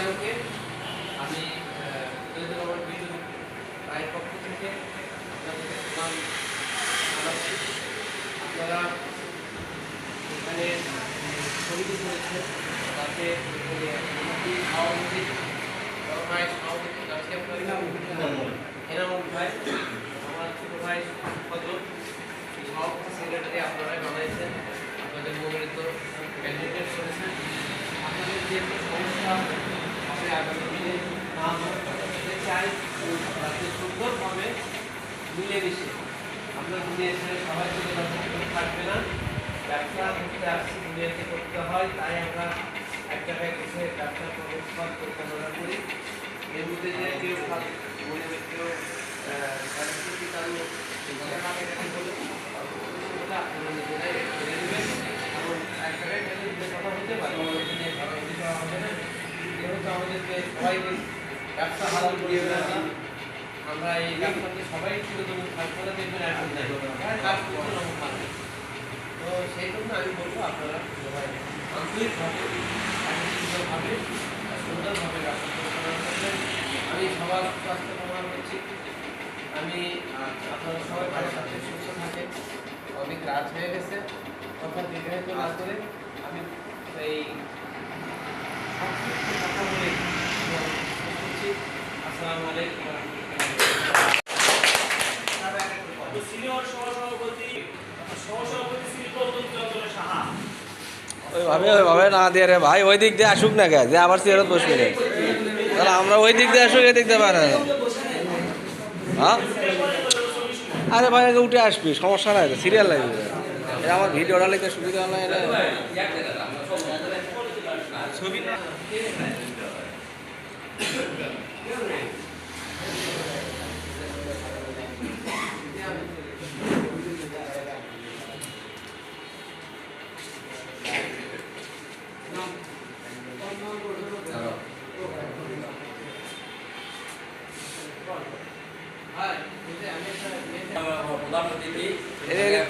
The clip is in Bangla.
আলোকে আমি দলিতবাবুর বিদ্যুৎ রায়ের পক্ষ থেকে আপনাদের প্রদান জানাচ্ছি। আপনারা এখানে সমিতি করেছে তাতে অনুমতি খাওয়া উচিত বড় ভাই, আমার ছোটো ভাই ফজল সব সেক্রেটারি আপনারাই বানাইছেন আপনাদের মনোনীত ক্যান্ডিডেট করেছেন। আপনাদের যে সমস্যা চাই যাতে সুন্দরভাবে মিলেমিশে আমরা দুনিয়াতে সবাই যাব থাকবে না ব্যবসা করতে আসছি দুনিয়াতে করতে হয় তাই আমরা এক জায়গায় বসে ব্যবসা প্রবর্তন পরিচালনা করি এর মধ্যে যে কেউ বলবে কেউ সাংস্কৃতিক কারণ আপনারা নিজেরাই করে এবং এক জায়গায় কথা হতে পারে আমাদের করা আমাদেরকে সবাইকে ব্যবসা হারাল করিয়ে বেড়াচ্ছি আমরা এই ব্যবসাকে সবাই তুলে ধরুন তারপরে দেখবেন এখন নাই কাজ করতে তো সেই জন্য আমি বলব আপনারা সবাই আন্তরিকভাবে শান্তিপূর্ণভাবে সুন্দরভাবে ব্যবসা আমি সবার স্বাস্থ্য কামনা করছি। আমি আপনারা সবাই ভালো থাকেন, সুস্থ থাকেন। অনেক রাত হয়ে গেছে। কথা দীর্ঘায়িত না করে আমি এই সংক্ষিপ্ত কথা বলে। সিনিয়র সহসভাপতি সহসভাপতি শিল্প চন্দ্র সাহা। ওইভাবে ওইভাবে না দিয়ে রে ভাই ওই দিক দিয়ে আসুক না কে? যে আবার চেয়ারত বসবে রে। তাহলে আমরা ওই দিক দিয়ে আসুক এদিক দিয়ে পারে হ্যাঁ? আরে ভাই আগে উঠে আসবি সমস্যা নাই সিরিয়াল লাগবে। এটা আমার ভিডিওটা লিখতে সুবিধা নাই এটা এই যে